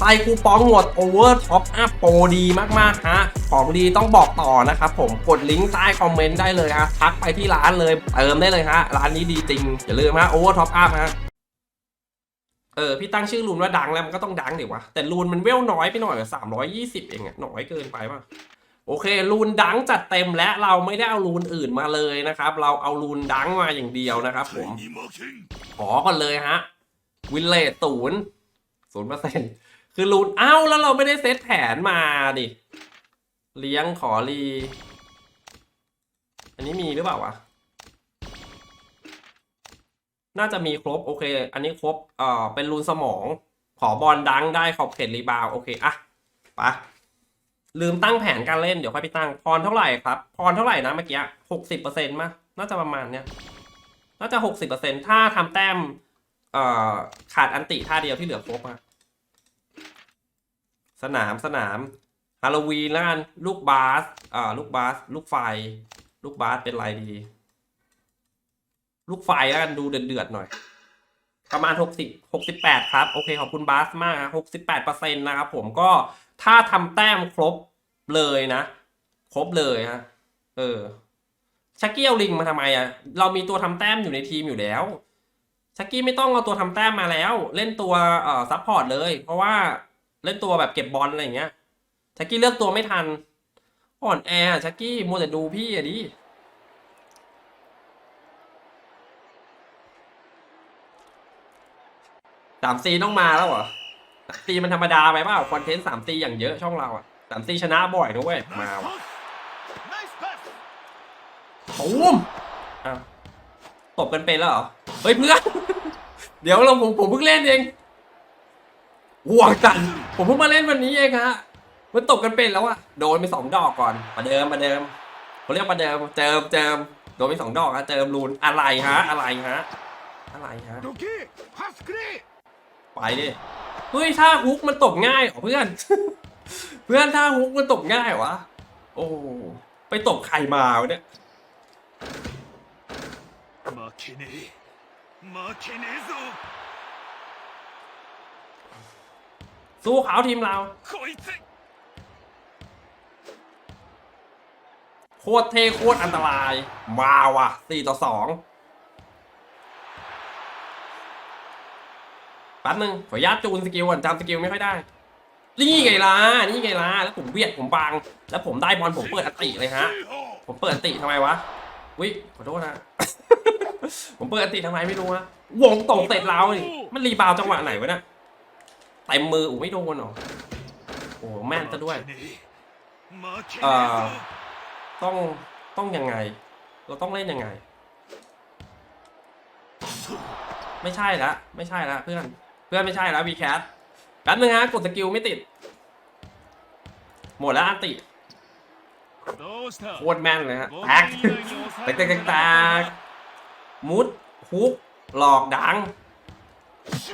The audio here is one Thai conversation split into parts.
ใส่คูปองหมดโอเวอร์ท็อปอัพโปรดีมากๆฮะของดีต้องบอกต่อนะครับผมกดลิงก์ใต้คอมเมนต์ได้เลยฮะทักไปที่ร้านเลยเติมได้เลยฮะร้านนี้ดีจริง อย่าลืมฮะโอเวอร์ท็อปอัพฮะเออพี่ตั้งชื่อรูนว่าดังแล้วมันก็ต้องดังดิวะแต่รูนมันเวลน้อยไปหน่อยสามร้อยยี่สิบเองอะน้อยเกินไปป่ะโอเครูนดังจัดเต็มและเราไม่ได้เอารูนอื่นมาเลยนะครับ เราเอารูนดังมาอย่างเดียวนะครับผมขอก่อนเลยฮะวินเลตศูนย์ศูนย์เปอร์เซ็น คือรูนเอ้าแล้วเราไม่ได้เซตแผนมาดิ เลี้ยงขอรี อันนี้มีหรือเปล่าวะ น่าจะมีครบโอเค อันนี้ครบ เอ่อ เป็นรูนสมอง ขอบอลดังได้ขอบเขตรีบาวโอเคอะไปะลืมตั้งแผนการเล่นเดี๋ยวค่อยไปตั้ง พรเท่าไหร่ครับ พรเท่าไหร่นะเมื่อกี้หกสิบเปอร์เซ็นต์มั้ยน่าจะประมาณเนี้ย น่าจะหกสิบเปอร์เซ็นต์ถ้าทำแต้ม เอ่อ ขาดอันติท่าเดียวที่เหลือครบอะ สนามสนามฮาโลวีนแล้วกันลูกบาสอ่าลูกบาส ลูกไฟ ลูกบาสเป็นไรดี ลูกไฟแล้วกันดูเดือดๆหน่อย ประมาณหกสิบหกสิบแปดครับ โอเค ขอบคุณบาสมากหกสิบแปดเปอร์เซ็นต์นะครับผมก็ถ้าทำแต้มครบเลยนะ ครบเลยฮะเออชักกี้เอาลิงมาทำไมอะ เรามีตัวทำแต้มอยู่ในทีมอยู่แล้วชักกี้ไม่ต้องเอาตัวทำแต้มมาแล้ว เล่นตัวเอ่อซัพพอร์ตเลย เพราะว่า เล่นตัวแบบเก็บบอลอะไรอย่างเงี้ยชักกี้เลือกตัวไม่ทัน อ่อนแออะชักกี้มัวแต่ดูพี่อะดิสามซีต้องมาแล้วเหรอสามซีมันธรรมดาไปเปล่าคอนเทนต์สามซีอย่างเยอะช่องเราอะสามซีชนะบ่อยนะเว้ยมาว่ะตูมอ้าวตบกันเป็นแล้วเหรอ เฮ้ยเพื่อน เดี๋ยวเราผมผมเพิ่งเล่นเอง ห่วงจันผมเพิ่งมาเล่นวันนี้เองฮะมันตบกันเป็นแล้วอะโดนไปสองดอกก่อนประเดิมประเดิมเขาเรียกประเดิมเจิมเจิมโดนไปสองดอกฮะเจิมรูนอะไรฮะ อะไรฮะ อะไรฮะ どけパスくれ ไปดิ เฮ้ยท่าฮุกมันตกง่ายเหรอเพื่อน เพื่อนท่าฮุกมันตกง่ายเหรอวะ โอ้ ไปตกใครมาวะเนี่ย 負けねえ負けねえぞ สู้ขาวทีมเราโคตรเท่โคตรอันตราย มาว่ะสี่ต่อสองแป๊บนึงขอย่าจูนสกิลก่อนจำสกิลไม่ค่อยได้ นี่ไงล่ะ นี่ไงล่ะ แล้วผมเวียดผมบาง แล้วผมได้บอลผมเปิดอติเลยฮะ ผมเปิดอติทำไมวะวิขอโทษนะ ผมเปิดอติทำไมไม่รู้ฮะ วงตกเตะเรามันรีบาวจังหวะไหนวะเนี่ย เต็มมืออูไม่โดนหรอโอ้แม่นซะด้วยเอ่อต้องต้องยังไง เราต้องเล่นยังไง ไม่ใช่ละไม่ใช่ละเพื่อนเพื่อนไม่ใช่ละวีแคสแป๊บนึงฮะกดสกิลไม่ติด หมดแล้วอันติโคตรแม่นเลยฮะแตกแตกแตกมุดฮุกหลอกดัง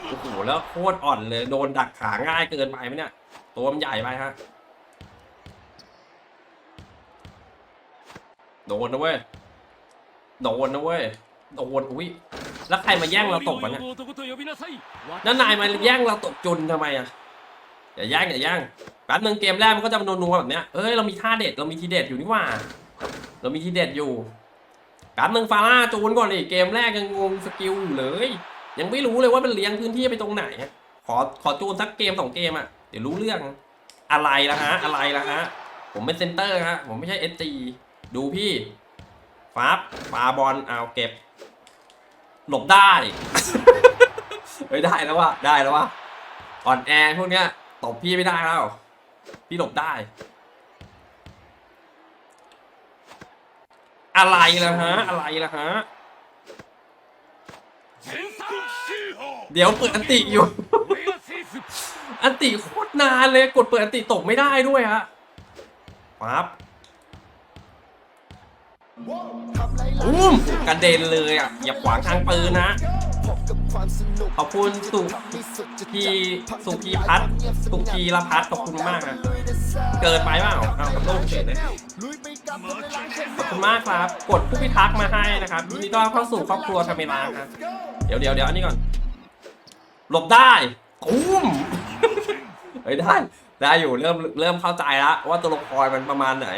โอ้โหแล้วโคตรอ่อนเลย โดนดักขาง่ายเกินไปไหมเนี่ย ตัวมันใหญ่ไปฮะ โดนนะเว้ย โดนนะเว้ย โดนอุ้ย แล้วใครมาแย่งเราตกวะเนี่ยนั่นนายมาแย่งเราตกจนทำไมอะอย่าแย่งอย่าแย่งแป๊บนึงเกมแรกมันก็จะนัวๆแบบเนี้ยเอ้ยเรามีท่าเด็ดเรามีทีเด็ดอยู่นี่ว่า เรามีทีเด็ดอยู่แป๊บนึงฟาร่าจูนก่อนดิเกมแรกยังงงสกิลอยู่เลย ยังไม่รู้เลยว่ามันเลี้ยงพื้นที่ไปตรงไหนขอขอจูนสักเกมสองเกมอะเดี๋ยวรู้เรื่องอะไรละฮะ อะไรละฮะ ผมเป็นเซนเตอร์ฮะผมไม่ใช่เอสตีดูพี่ฟาบฟาบอลเอาเก็บ หลบได้เฮ้ยได้แล้วว่ะได้แล้วว่ะอ่อนแอพวกเนี้ยตบพี่ไม่ได้แล้ว พี่หลบได้ อะไรล่ะฮะ อะไรล่ะฮะ เดี๋ยวเปิดอันติอยู่ อันติโคตรนานเลยกดเปิดอันติตกไม่ได้ด้วยฮะปั๊บอุ้มกระเด็นเลยอะอย่าขวางทางปืนนะขอบคุณสุพีสุพีพัฒสุพีละพัฒขอบคุณมากนะเกิดไปเปล่าเอาโลกเฉยเลยขอบคุณมากครับ กดผู้พิทักษ์มาให้นะครับนดีต้อนเข้าสู่ครอบครัวทามิลาครับเดี๋ยวเดี๋ยวเดี๋ยวอันนี้ก่อน หลบได้กุ้มเฮ้ยได้ ได้อยู่เริ่มเริ่มเข้าใจแล้วว่าตัวละครมันประมาณไหน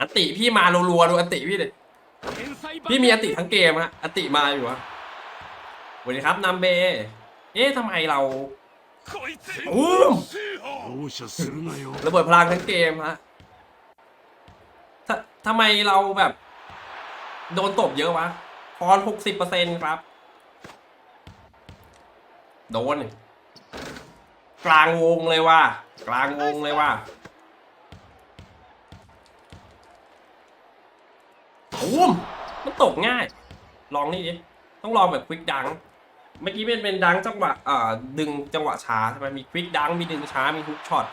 อันติพี่มารัวๆดูอันติพี่เลยพี่มีอันติทั้งเกมฮะอันติมาอยู่วะสวัสดีครับนัมเบ เอ๊ะทำไมเราอู้ระเบิดพลังทั้งเกมฮะทำไมเราแบบ โดนตบเยอะวะ พรหกสิบเปอร์เซ็นครับ โดน กลางวงเลยว่ะกลางวงเลยว่ะโอ้มมันตกง่าย ลองนี่ดิ ต้องลองแบบควิกดัง เมื่อกี้เป็นเป็นดังจังหวะเอ่อดึงจังหวะช้าใช่ไหมมีควิกดัง มีดึงช้า มีฮุกช็อต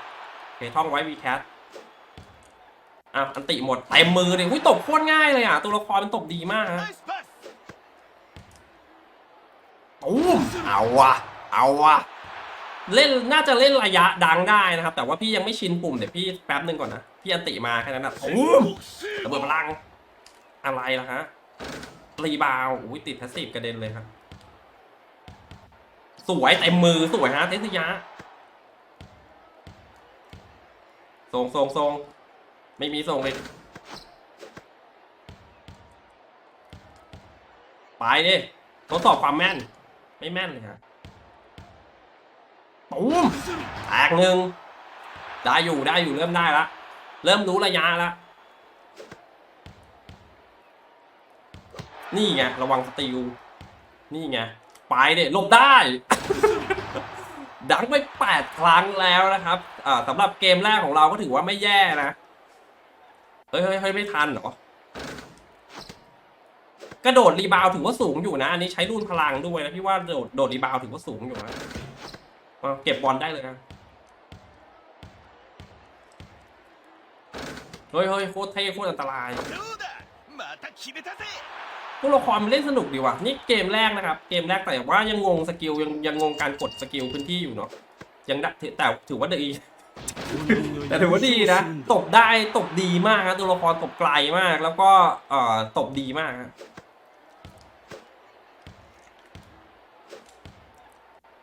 เคท่องไว้วีแคทอะอันติหมดเต็มมือเลยหุ้ยตบโคตรง่ายเลยอะ ตัวละครมันตบดีมากฮะ อู้เอาวะเอาวะเล่นน่าจะเล่นระยะดังได้นะครับ แต่ว่าพี่ยังไม่ชินปุ่มเดี๋ยวพี่แป๊บนึงก่อนนะพี่อันติมาแค่นั้นนะอู้มระเบิดพลังอะไรล่ะฮะรีบาวอุ้ยติดแพสซีฟกระเด็นเลยครับ สวยเต็มมือสวยฮะเทสยะส่งส่งส่งไม่มีส่งเลยไปดิทดสอบความแม่น ไม่แม่นเลยฮะปุ้มแตกหนึ่งได้อยู่ได้อยู่เริ่มได้ละ เริ่มรู้ระยะละ นี่ไงระวังสติลนี่ไงไปเด็หลบได้ ดังไปแปดครั้งแล้วนะครับอ่าสำหรับเกมแรกของเราก็ถือว่าไม่แย่นะ เฮ้ยเฮ้ยเฮ้ยไม่ทันเหรอ กระโดดรีบาวถือว่าสูงอยู่นะ อันนี้ใช้รุ่นพลังด้วยนะพี่ว่าโดดโดดรีบาวถือว่าสูงอยู่นะเก็บบอลได้เลยนะเฮ้ยเฮ้ยโคตรเท่โคตรอันตรายพวกละครมันเล่นสนุกดีว่ะนี่เกมแรกนะครับ เกมแรกแต่ว่ายังงงสกิลยังยังงงการกดสกิลพื้นที่อยู่เนาะยังแต่ถือว่าดีแต่ถือว่าดีนะตบได้ตบดีมากนะตัวละครตบไกลมาก แล้วก็ตบดีมาก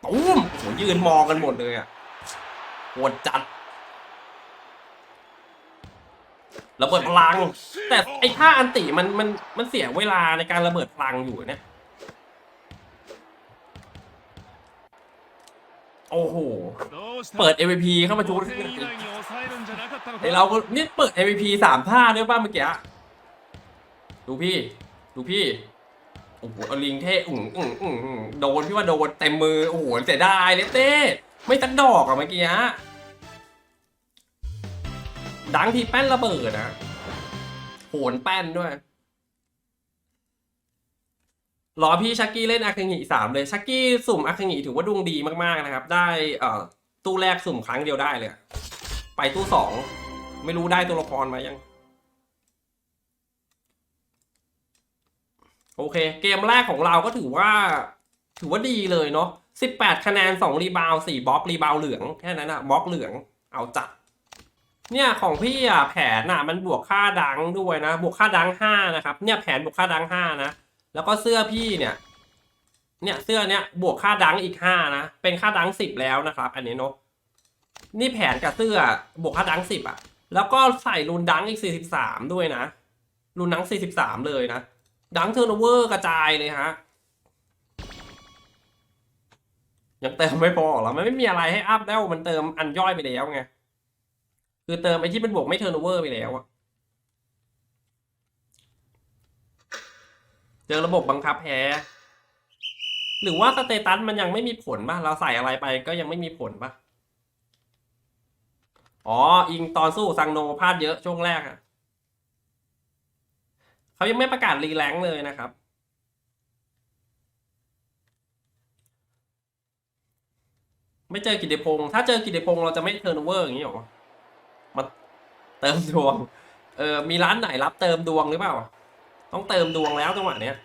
ตูมโหยืนมองกันหมดเลยอะปวดจัดระเบิดพลัง แต่ไอ้ท่าอันติมันมันมันเสียเวลาในการระเบิดพลังอยู่เนี่ย โอ้โห เปิด MVP เข้ามาชูไอเราก็นี่เปิด MVP สามท่าด้วยป่ะเมื่อกี้ ดูพี่ ดูพี่ อ้โหเอาลิงเท่อุ่งอุ่งอุ่งอุ่งโดนพี่ว่าโดนเต็มมือ โอ้โหเสียดายเลยเต้ ไม่ตักดอกอะเมื่อกี้ฮะ ดังทีแป้นระเบิดนะโหนแป้นด้วย รอพี่ชักกี้เล่นอาคังิสามเลยชักกี้สุ่มอาคังิถือว่าดวงดีมากๆนะครับ ได้เอ่อตู้แรกสุ่มครั้งเดียวได้เลย ไปตู้สอง ไม่รู้ได้ตัวละครมายัง โอเค เกมแรกของเราก็ถือว่า ถือว่าดีเลยเนาะ18 คะแนน 2 รีบาว4บล็อกรีบาวเหลือง แค่นั้นอะบล็อกเหลืองเอาจัด เนี่ยของพี่อะแผนอะมันบวกค่าดังด้วยนะ บวกค่าดัง 5 นะครับ เนี่ยแผนบวกค่าดัง 5 นะ แล้วก็เสื้อพี่เนี่ย เนี่ยเสื้อเนี่ยบวกค่าดังอีก 5 นะ เป็นค่าดัง 10 แล้วนะครับ อันนี้เนาะ นี่แผนกับเสื้อบวกค่าดัง 10อะแล้วก็ใส่รูนดังอีก 43 ด้วยนะรูนดัง 43 เลยนะ ดังเทอร์โนเวอร์กระจายเลยฮะ ยังเติมไม่พอหรอมันไม่มีอะไรให้อัพแล้วมันเติมอันย่อยไปแล้วไง คือเติมไอ้ที่มันบวกไม่เทอร์โนเวอร์ไปแล้วอะเจอระบบบังคับแพ้ หรือว่าสเตตัสมันยังไม่มีผลป่ะ เราใส่อะไรไปก็ยังไม่มีผลป่ะ อ๋อ อิงตอนสู้ซังโนพลาดเยอะช่วงแรกอะ เขายังไม่ประกาศรีแลงเลยนะครับ ไม่เจอกิติพงศ์ถ้าเจอกิติพงศ์เราจะไม่เทิร์นเวอร์อย่างนี้หรอมาเติมดวง เออมีร้านไหนรับเติมดวงหรือเปล่า ต้องเติมดวงแล้วจังหวะเนี้ย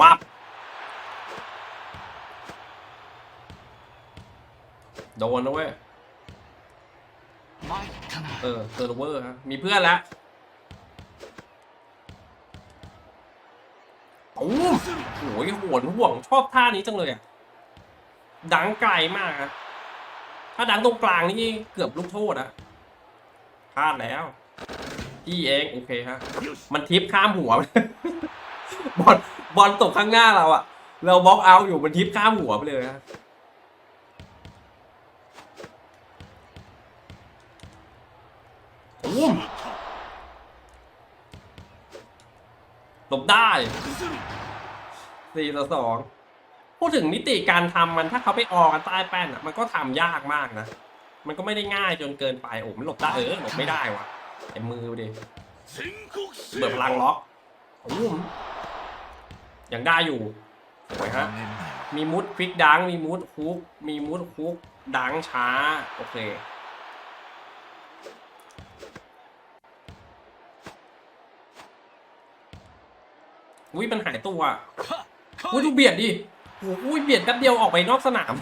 มาบโดนนะเว้ย เออเซอร์เวอร์ครับมีเพื่อนแล้วโอ้โหโหนห่วงชอบท่านี้จังเลยอะ ดังไกลมากอะถ้าดังตรงกลางนี่เกือบลูกโทษอะพลาดแล้วพี่เองโอเคฮะ มันทิปข้ามหัว บอลบอลตกข้างหน้าเราอะเราบล็อกเอาท์อยู่มันทิปข้ามหัวไปเลยฮะ ท่หลบได้สี่ต่อสองพูดถึงมิติการทำมันถ้าเขาไปออกกันใต้แป้นอะ มันก็ทำยากมากนะ มันก็ไม่ได้ง่ายจนเกินไปโอ้มันหลบได้เออหลบไม่ได้วะไอ้มือดิเบิดพลังล็อกโอ้มยังได้อยู่สวยฮะมีมุดควิกดัง มีมุดคุก มีมุดคุก ดังช้า โอเค อุ้ยมันหายตัวอุ้ยดูเบียดดิโอ้อุ้ยเบียดแป๊บเดียวออกไปนอกสนาม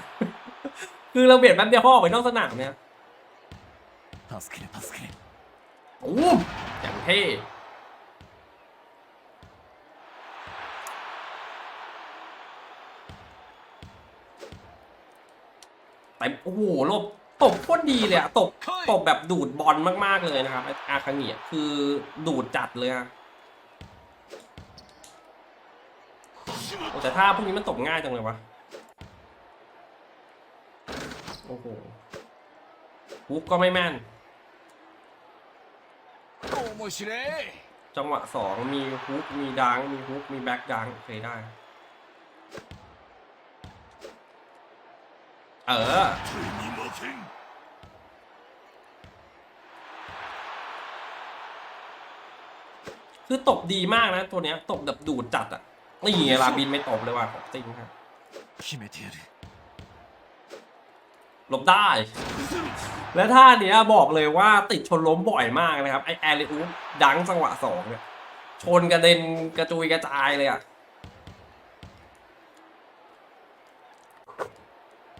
คือเราเบียดแป๊บเดียวพ่อออกไปนอกสนามเนี่ยโอ้ยอย่างเท่แต่โอ้โหลบตบโคตรดีเลยอะตบตบแบบดูดบอลมากๆเลยนะครับอาคาเงียคือดูดจัดเลยอะ แต่ถ้าพวกนี้มันตกง่ายจังเลยวะ โอ้โหฮุกก็ไม่แม่น จังหวะสองมีฮุกมีดัง มีฮุกมีแบ็กดังเคยได้ เออ คือตบดีมากนะตัวเนี้ย ตบแบบดูดจัดอะ นี่ไงลาบินไม่ตบเลยว่ะของจริงครับหลบได้ และท่าเนี้ยบอกเลยว่าติดชนล้มบ่อยมากนะครับไอแอริอูดังจังหวะสองเนี่ยชนกระเด็นกระจุยกระจายเลยอะ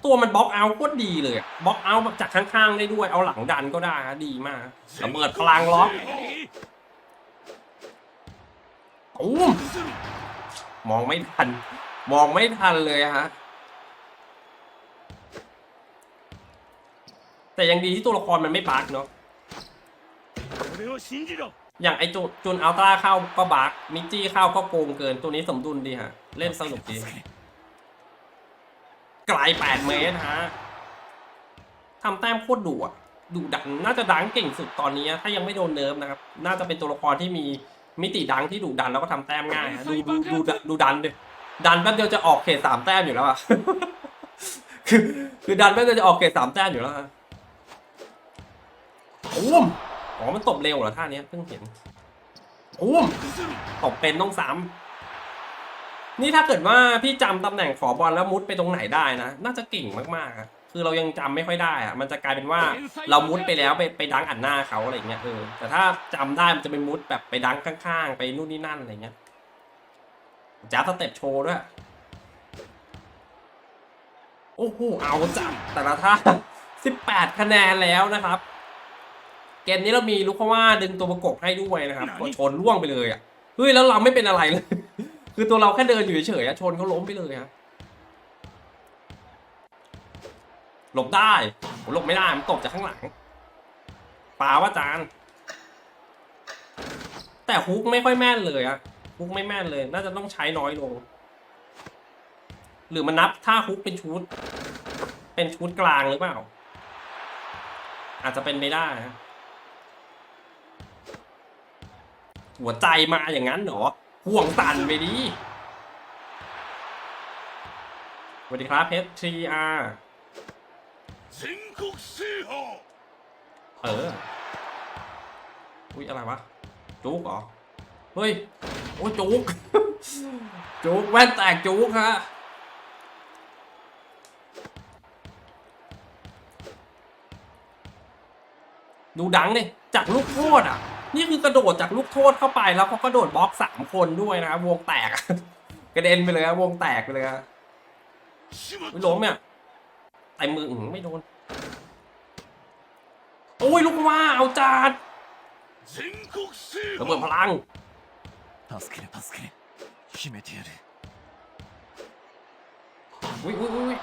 ตัวมันบล็อกเอาก็ดีเลยบล็อกเอาแบบจากข้างๆได้ด้วยเอาหลังดันก็ได้ดีมากระเบิดกลางล็อกตุ้ม มองไม่ทัน มองไม่ทันเลยฮะ แต่ยังดีที่ตัวละครมันไม่บักเนาะ อย่างไอจุจุนอัลตร้าเข้าก็บักมิกจี้เข้าก็โกงเกิน ตัวนี้สมดุลดีฮะ เล่นสนุกดี ไกลแปดเมตรฮะทำแต้มโคตรดุอะดุดังน่าจะดังเก่งสุดตอนนี้ ถ้ายังไม่โดนเนิร์ฟนะครับ น่าจะเป็นตัวละครที่มี มิติดังที่ดุดันแล้วก็ทำแต้มง่ายฮะดูดูดูดูดูดันดิดันแป๊บเดียวจะออกเขตสามแต้มอยู่แล้วอะ คือคือดันแป๊บเดียวจะออกเขตสามแต้มอยู่แล้วฮะอุ้มอ๋อมันตบเร็วเหรอท่าเนี้ยเพิ่งเห็นอุ้มตบเป็นต้องซ้ำนี่ถ้าเกิดว่าพี่จำตำแหน่งขอบอลแล้วมุดไปตรงไหนได้นะ น่าจะเก่งมากๆอะ คือเรายังจำไม่ค่อยได้อะมันจะกลายเป็นว่าเรามุดไปแล้วไปไปดังอัดหน้าเขาอะไรอย่างเงี้ยเออแต่ถ้าจำได้มันจะเป็นมุดแบบไปดังข้างๆ ไปนู่นนี่นั่นอะไรเงี้ยจ้าสเต็ปโชว์ด้วยโอ้โหเอาจัดแต่ละท่า18 คะแนนแล้วนะครับ เกมนี้เรามีลูกเพราะว่าดึงตัวประกบให้ด้วยนะครับก็ชนล่วงไปเลยอะเฮ้ยแล้วเราไม่เป็นอะไรเลย คือตัวเราแค่เดินอยู่เฉยๆอะชนเขาล้มไปเลยครับ หลบได้โหหลบไม่ได้ มันตบจากข้างหลังปาว่าจาน แต่ฮุกไม่ค่อยแม่นเลยอะฮุกไม่แม่นเลย น่าจะต้องใช้น้อยลง หรือมันนับท่าฮุกเป็นชุด เป็นชุดกลางหรือเปล่า อาจจะเป็นไม่ได้นะหัวใจมาอย่างนั้นเหรอ ห่วงตันไปดิสวัสดีครับเพชรทีอาร์ 全国制覇 เออ อุ้ยอะไรวะ จุกเหรอ เฮ้ย โอ้ยจุก จุกแว่นแตกจุกฮะ ดูดังดิจากลูกโทษอ่ะ นี่คือกระโดดจากลูกโทษเข้าไปแล้วเขากระโดดบล็อกสามคนด้วยนะครับวงแตก กระเด็นไปเลยครับวงแตกไปเลยครับ しまっ อุ้ยล้มเนี่ยไต่มืออื้อหือไม่โดน โอ้ยลูกว่าเอาจัดเหมือนพลังอุ้ยอุ้ยอุ้ย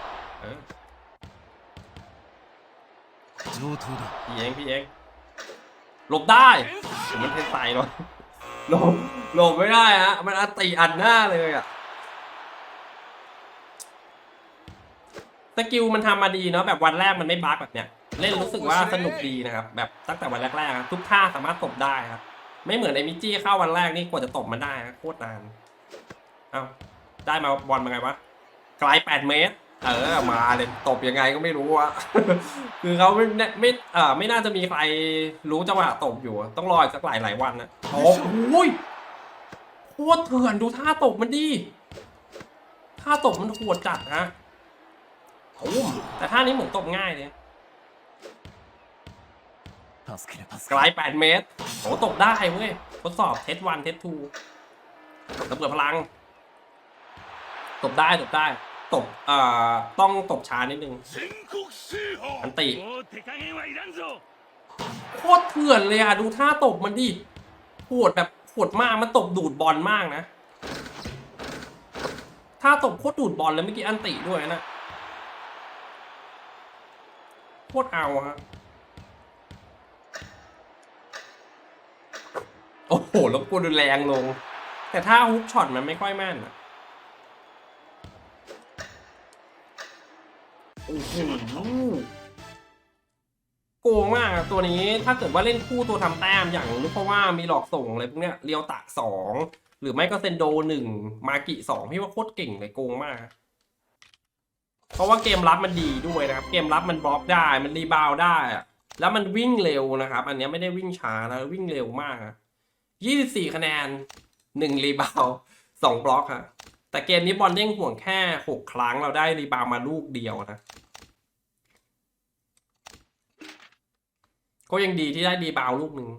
พี่เองพี่เองหลบได้มันเพชรใส่หน่อหลบหลบไม่ได้ฮะมันอติอัดหน้าเลยอะสกิลมันทำมาดีเนาะแบบวันแรกมันไม่บั๊กแบบเนี้ย เล่นรู้สึกว่าสนุกดีนะครับ แบบตั้งแต่วันแรกๆทุกท่าสามารถตบได้ครับ ไม่เหมือนไอ้มิจี้เข้าวันแรกนี่กว่าจะตบมันได้โคตรนาน เอาได้มาบอลมาไงวะไกลแปดเมตร เออมาเลยตบยังไงก็ไม่รู้อะคือเขาไม่ไม่เออไม่น่าจะมีใครรู้จังหวะตบอยู่ ต้องรออีกสักหลายหลายวันนะโอ้ยโคตรเถื่อนดูท่าตบมันดีท่าตบมันโหรจัดนะแต่ท่านี้เหมือนตบง่ายเลย ไกลแปดเมตรโหตกได้เว้ย ทดสอบเทสวันเทสทูระเบิดพลังตกได้ตกได้ตกเอ่อต้องตกช้านิดนึง อันติ โคตรเถื่อนเลยอะ ดูท่าตกมันดิปวดแบบปวดมาก มันตกดูดบอลมากนะท่าตกโคตรดูดบอลเลยเมื่อกี้อันติด้วยนะโคตรเอาฮะ โอ้โหแล้วกูดูแรงลง แต่ถ้าฮุกช็อตมันไม่ค่อยแม่นอะโอ้โหโกงมากอะตัวนี้ถ้าเกิดว่าเล่นคู่ตัวทำแต้มอย่างนึกเพราะว่ามีหลอกส่งอะไรพวกเนี้ยเรียวตะสองหรือไม่ก็เซนโดหนึ่งมากิสองพี่ว่าโคตรเก่งเลยโกงมาก เพราะว่าเกมรับมันดีด้วยนะครับ เกมรับมันบล็อกได้มันรีบาวได้อะแล้วมันวิ่งเร็วนะครับ อันนี้ไม่ได้วิ่งช้านะวิ่งเร็วมาก ยี่สิบสี่คะแนนหนึ่งรีบาวสองบล็อกฮะแต่เกมนี้บอลเด้งห่วงแค่หกครั้งเราได้รีบาวมาลูกเดียวนะก็ยังดีที่ได้รีบาวลูกหนึ่ง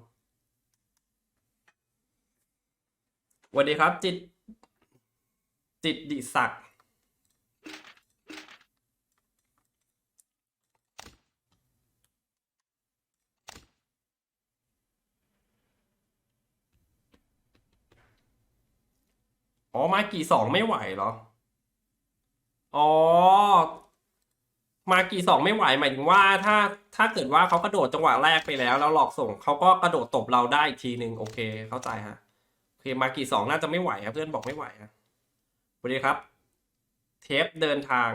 สวัสดีครับจิตจิตดิศักดิ์ อ๋อมากี่สองไม่ไหวเหรอ อ๋อ มากี่สองไม่ไหวหมายถึงว่าถ้าถ้าเกิดว่าเขากระโดดจังหวะแรกไปแล้วแล้วหลอกส่งเขาก็กระโดดตบเราได้อีกทีหนึ่งโอเค เข้าใจฮะโอเคมากี่สองน่าจะไม่ไหวครับเพื่อนบอกไม่ไหวฮะสวัสดีครับ เทปเดินทาง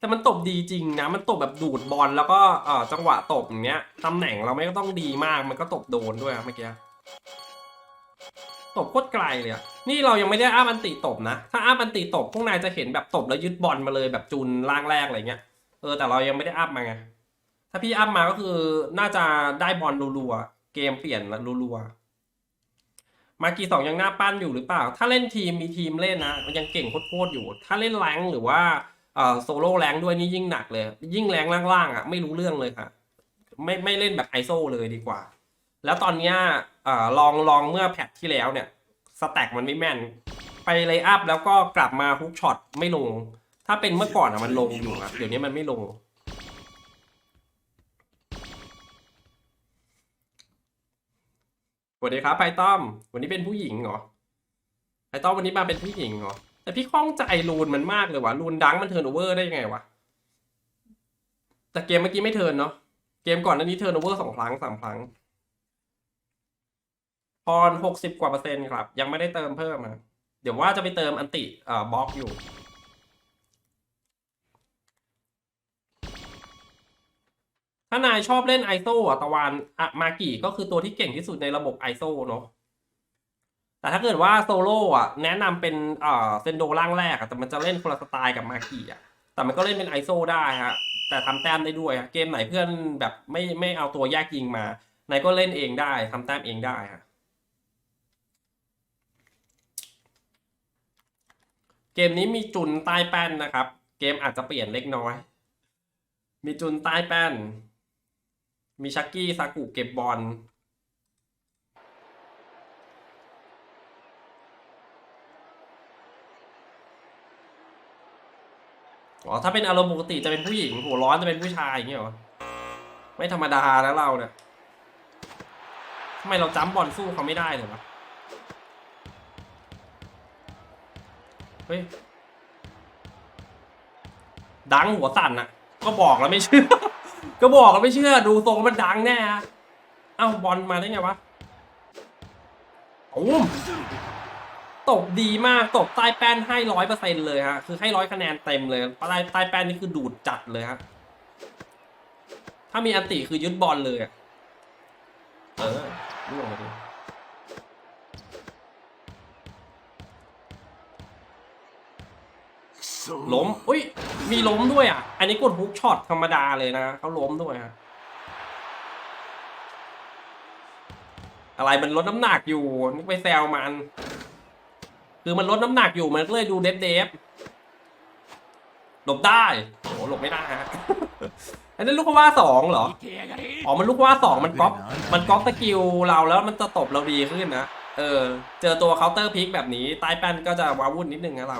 แต่มันตบดีจริงนะ มันตบแบบดูดบอลแล้วก็เอ่อจังหวะตบอย่างเนี้ยตำแหน่งเราไม่ต้องดีมาก มันก็ตบโดนด้วยครับเมื่อกี้ตบโคตรไกลเลยนี่เรายังไม่ได้อ้ามันติตบนะ ถ้าอ้ามันติตบพวกนายจะเห็นแบบตบแล้วยึดบอลมาเลยแบบจูนล่างแรกอะไรเงี้ย เออแต่เรายังไม่ได้อัพมาไง ถ้าพี่อัพมาก็คือน่าจะได้บอลรัวๆ เกมเปลี่ยนรัวๆ มากีสองยังหน้าปั้นอยู่หรือเปล่า ถ้าเล่นทีมมีทีมเล่นนะมันยังเก่งโคตรๆอยู่ ถ้าเล่นแรงหรือว่า โซโล่แรงด้วยนี่ยิ่งหนักเลย ยิ่งแรงล่างๆอะไม่รู้เรื่องเลยค่ะ ไม่ไม่เล่นแบบไอโซเลยดีกว่า แล้วตอนเนี้ยเอ่อลองลองเมื่อแพทที่แล้วเนี่ยสแต็กมันไม่แม่น ไปเลยอัพแล้วก็กลับมาฮุกช็อตไม่ลง ถ้าเป็นเมื่อก่อนอะมันลงอยู่ครับเดี๋ยวนี้มันไม่ลง สวัสดีครับไพต้อม วันนี้เป็นผู้หญิงเหรอไพต้อมวันนี้มาเป็นผู้หญิงเหรอ แต่พี่ข้องใจรูนมันมากเลยวะรูนดังมันเทิร์นโอเวอร์ได้ยังไงวะแต่เกมเมื่อกี้ไม่เทิร์นเนาะเกมก่อนหน้านี้เทิร์นโอเวอร์สองครั้งสามครั้งพรหกสิบกว่าเปอร์เซ็นต์ครับ ยังไม่ได้เติมเพิ่มอะเดี๋ยวว่าจะไปเติมอันติเอ่อบล็อกอยู่ ถ้านายชอบเล่นไอโซอะตะวันอะมากิก็คือตัวที่เก่งที่สุดในระบบไอโซเนาะ แต่ถ้าเกิดว่าโซโล่อะแนะนำเป็นเอ่อเซนโดร่างแรกอะแต่มันจะเล่นคนละสไตล์กับมากิอะแต่มันก็เล่นเป็นไอโซได้ฮะแต่ทำแต้มได้ด้วยเกมไหนเพื่อนแบบไม่ไม่เอาตัวแยกยิงมานายก็เล่นเองได้ทำแต้มเองได้ฮะเกมนี้มีจุนใต้แป้นนะครับ เกมอาจจะเปลี่ยนเล็กน้อย มีจุนใต้แป้น มีชักกี้ซากุเก็บบอล อ๋อถ้าเป็นอารมณ์ปกติจะเป็นผู้หญิงหัวร้อนจะเป็นผู้ชายอย่างเงี้ยเหรอไม่ธรรมดาแล้วเราเนี่ยทำไมเราจ้ำบอลสู้เขาไม่ได้เลยวะเฮ้ยดังหัวสั่นอะก็บอกแล้วไม่เชื่อ ก็บอกแล้วไม่เชื่อ ดูทรงมันดังแน่ฮะเอ้าบอลมาได้ไงวะโอ้ ตบดีมากตบใต้แป้นให้ร้อยเปอร์เซ็นต์เลยฮะคือให้ร้อยคะแนนเต็มเลยใต้ใต้แป้นนี่คือดูดจัดเลยฮะถ้ามีอันติคือยึดบอลเลยเออล่วงมาดิล้มอุ้ย มีล้มด้วยอะ อันนี้กดฮุกช็อตธรรมดาเลยนะเขาล้มด้วยฮะ อะไรมันลดน้ำหนักอยู่นึกไปแซวมัน คือมันลดน้ำหนักอยู่มันก็เลยดูเดฟเดฟหลบได้โอ้หลบไม่ได้ฮะอันนั้นลูกว่าสองเหรออ๋อมันลูกว่าสองมันก๊อปมันก๊อปสกิลเราแล้วมันจะตบเราดีขึ้นนะเออ เจอตัวเคาน์เตอร์พิกแบบนี้ใต้แป้นก็จะวาวุ่นนิดนึงนะเรา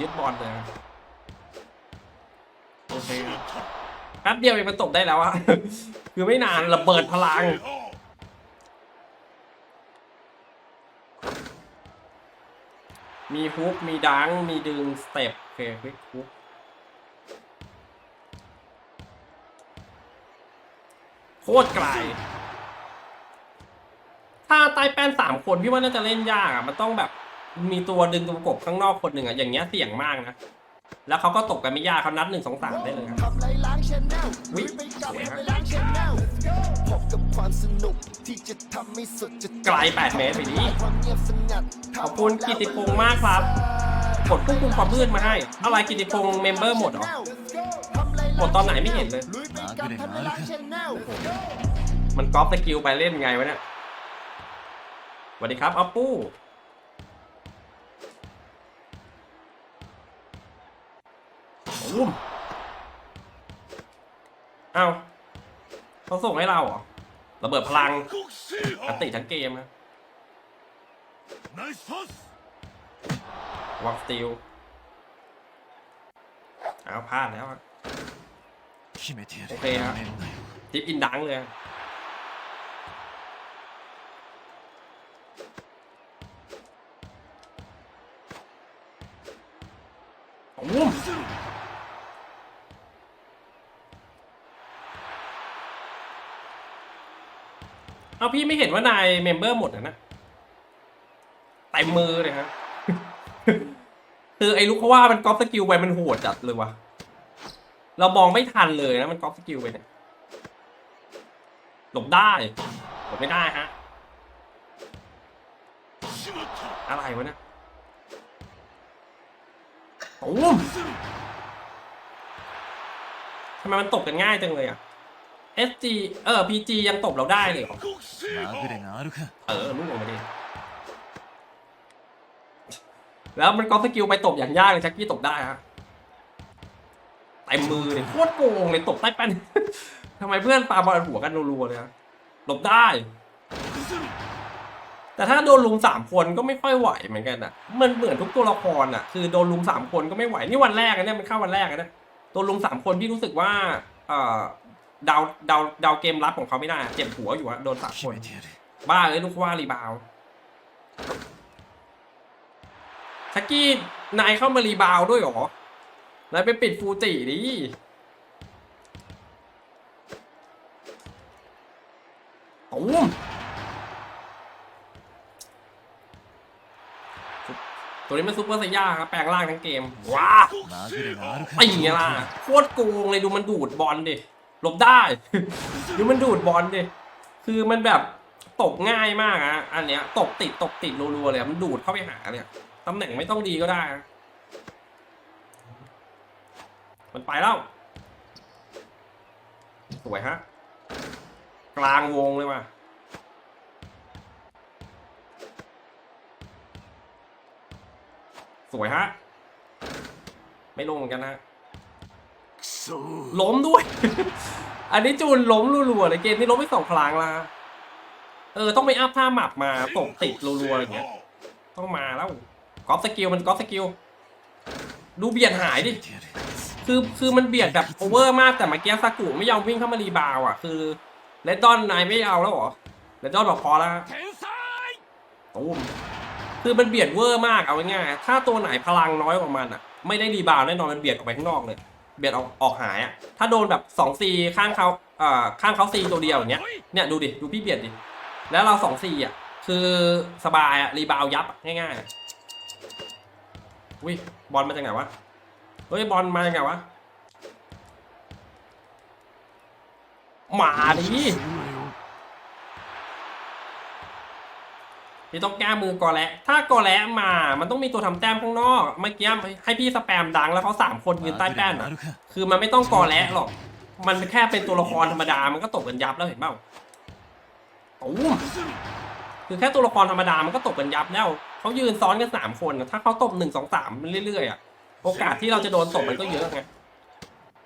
ยึดบอลเลยโอเคแป๊บเดียวเองมันตบได้แล้วอะคือไม่นานระเบิดพลัง มีฮุกมีดัง มีดึงสเต็ปโอเคควิกฮุกโคตรไกล ถ้าใต้แป้นสามคนพี่ว่าน่าจะเล่นยากอะ มันต้องแบบมีตัวดึงตัวประกบข้างนอกคนหนึ่งอะ อย่างเงี้ยเสี่ยงมากนะ แล้วเขาก็ตกกันไม่ยากเขานัดหนึ่งสองสามได้เลยครับทำไรล้างชแนลวิลุยไปกับสวยครั ที่จะทำให้สุดจะไกล8เมตรไปดิความเงียบสงัดขอบคุณกิติพงษ์มากครับกดควบคุมความมืดมาให้ อะไรกิติพงษ์เมมเบอร์หมดเหรอ หมดตอนไหนไม่เห็นเลยลุยไปกับทำไรล้างชแนลมันก๊อปสกิลไปเล่นไงวะเนี่ยสวัสดีครับอัปปูอุ้มเอ้าเขาส่งให้เราเหรอ ระเบิดพลังอัติทั้งเกมนะวางสติลเอาพลาดแล้วโอเคครับทิปอินดังเลยโอ้ เอาพี่ไม่เห็นว่านายเมมเบอร์หมดนะนเต็มมือเลยฮะคือไอ้ลูกเขาว่ามันก๊อปสกิลไปมันโหดจัดเลยวะเรามองไม่ทันเลยนะมันก๊อปสกิลไปเนี่ยหลบได้หลบไม่ได้ฮะอะไรวะเนี่ยโอ้ทำไมมันตกกันง่ายจังเลยอะ SG เออ PG ยังตบเราได้เลยเหรอ 国制まぐれ覇があるか เออลูกออกมาดิ แล้วมันก็สกิลไปตบอย่างยากเลยชักกี้ตบได้ฮะเต็มมือเลยโคตรโกงเลยตบใต้แป้น ทำไมเพื่อนปาบอลหัวกันรัวๆเลยฮะหลบได้ แต่ถ้าโดนลุมสามคนก็ไม่ค่อยไหวเหมือนกันอ่ะ มันเหมือนทุกตัวละครอ่ะ คือโดนลุมสามคนก็ไม่ไหว นี่วันแรกอะเนี่ยมันเข้าวันแรกอะเนี่ยโดนลุมสามคนพี่รู้สึกว่า เอ่อ ดาเดาเดาเกมรับของเขาไม่ได้เจ็บหัวอยู่อะโดนสามคนบ้าเลยลูกว่ารีบาวชักกี้นายเข้ามารีบาวด้วยหรอนายไปปิดฟูจิดิตูมตัวนี้มันซุปเปอร์สย่าครับ แปลงร่างทั้งเกม ว้าไอ้เงี้ล่ะ โคตรโกงเลยดูมันดูดบอลดิ หลบได้ดูมันดูดบอลดิคือมันแบบตกง่ายมากอะอันเนี้ยตกติดตกติดรัวๆเลยมันดูดเข้าไปหาเนี่ยตำแหน่งไม่ต้องดีก็ได้ มันไปแล้ว สวยฮะ กลางวงเลยว่ะสวยฮะ ไม่ลงเหมือนกันนะ ล้มด้วย อันนี้จูนล้มรัวๆเลยเกมนี้ล้มไปสองครั้งละเออต้องไปอัพท่าหมับมาตกติดรัวๆอย่างเงี้ย ต้องมาแล้วกอล์ฟสกิลมันกอล์ฟสกิลดูเบียดหายดิคือคือมันเบียดแบบโอเวอร์มากแต่มาเกียสักูไม่ยอมวิ่งเข้ามารีบาวอะ คือเลดดอนนายไม่เอาแล้วหรอเลดดอนบอกพอแล้วตูมคือมันเบียดเวอร์มากเอาง่ายๆถ้าตัวไหนพลังน้อยกว่ามันอะ ไม่ได้รีบาวแน่นอนมันเบียดออกไปข้างนอกเลย เบียดออกออกหายอะถ้าโดนแบบสองซีข้างเขาอ่อข้างเขาซีตัวเดียวอย่างเงี้ยเนี่ยดูดิดูพี่เบียดดิแล้วเราสองซีอะคือสบายอะรีบาวยับง่ายๆอะอุ้ยบอลมาจากไหนวะเฮ้ยบอลมาจากไหนวะมาดิ นี่ต้องแก้มือก่อแหละ ถ้าก่อแหละมา มันต้องมีตัวทำแต้มข้างนอก เมื่อกี้ให้พี่สแปมดังแล้วเขาสามคนยืนใต้แป้นอะคือมันไม่ต้องก่อแหละหรอก มันแค่เป็นตัวละครธรรมดา มันก็ตกกันยับแล้วเห็นเปล่าโอ้คือแค่ตัวละครธรรมดา มันก็ตกกันยับแล้ว เขายืนซ้อนกันสามคน ถ้าเขาตบหนึ่งสองสามเรื่อยๆอะ โอกาสที่เราจะโดนตบมันก็เยอะไง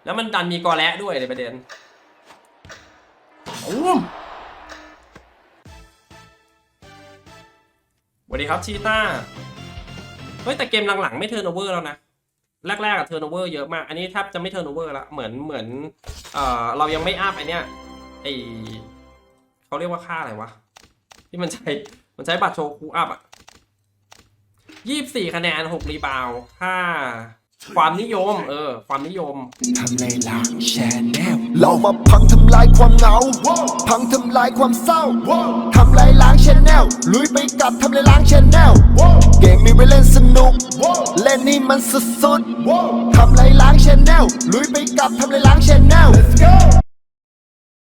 แล้วมันดันมีกอแหละด้วยในประเด็นโอ้ สวัสดีครับชีต้า เฮ้ยแต่เกมหลังๆไม่เทิร์นโอเวอร์แล้วนะ แรกๆอะเทิร์นโอเวอร์เยอะมาก อันนี้แทบจะไม่เทิร์นโอเวอร์ละ เหมือนเหมือนเอ่อเรายังไม่อัพไอเนี้ยไอเขาเรียกว่าค่าอะไรวะ ที่มันใช้มันใช้บัตรโชว์คูอัพอะยี่สิบสี่คะแนนหกรีบาวค่าความนิยม เออ ความนิยมทำลยล้างแชนแนลเรามาพังทำลายความเหงา พังทำลายความเศร้าทำลายล ชนแนลลุยไปกับทำลายล้างแชนแนลเกมมีไว้เล่นสนุก เล่นนี่มันสุดๆทำลายล้างแชนแนลลุยไปกับทำลายล้างแชนแนล